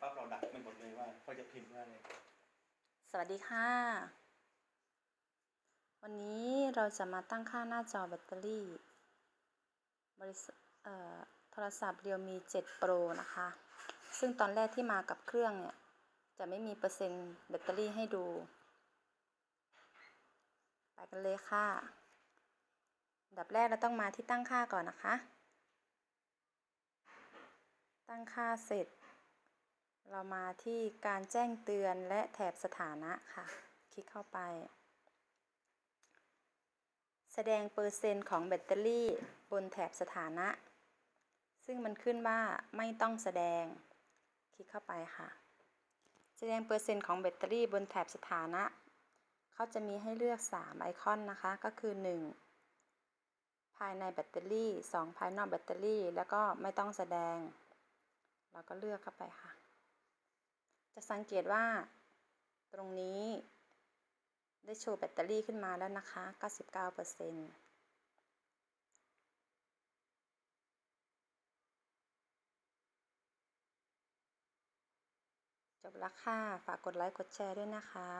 ปั๊บเราดักไม่หมดเลยว่าเขาจะพิมพ์ว่าอะไรสวัสดีค่ะ วันนี้เราจะมาตั้งค่าหน้าจอแบตเตอรี่ บริษัทโทรศัพท์ Realme 7 Pro นะคะ ซึ่งตอนแรกที่มากับเครื่องเนี่ย จะไม่มีเปอร์เซ็นต์แบตเตอรี่ให้ดู ไปกันเลยค่ะดับแรกเราต้องมาที่ตั้งค่าก่อนนะคะ ตั้งค่าเสร็จ เรามาที่การแจ้งเตือนและแถบสถานะค่ะ คลิกเข้าไป แสดงเปอร์เซ็นต์ของแบตเตอรี่บนแถบสถานะ ซึ่งมันขึ้นว่าไม่ต้องแสดง คลิกเข้าไปค่ะ แสดงเปอร์เซ็นต์ของแบตเตอรี่บนแถบสถานะ เขาจะมีให้เลือก 3 ไอคอนนะคะ ก็คือ 1 ภายในแบตเตอรี่ 2 ภายนอกแบตเตอรี่ แล้วก็ไม่ต้องแสดง เราก็เลือกเข้าไปค่ะ จะสังเกตว่าตรงนี้ได้โชว์แบตเตอรี่ขึ้นมาแล้วนะคะ 99%จบแล้วค่ะ ฝากกดไลค์ กดแชร์ด้วยนะคะ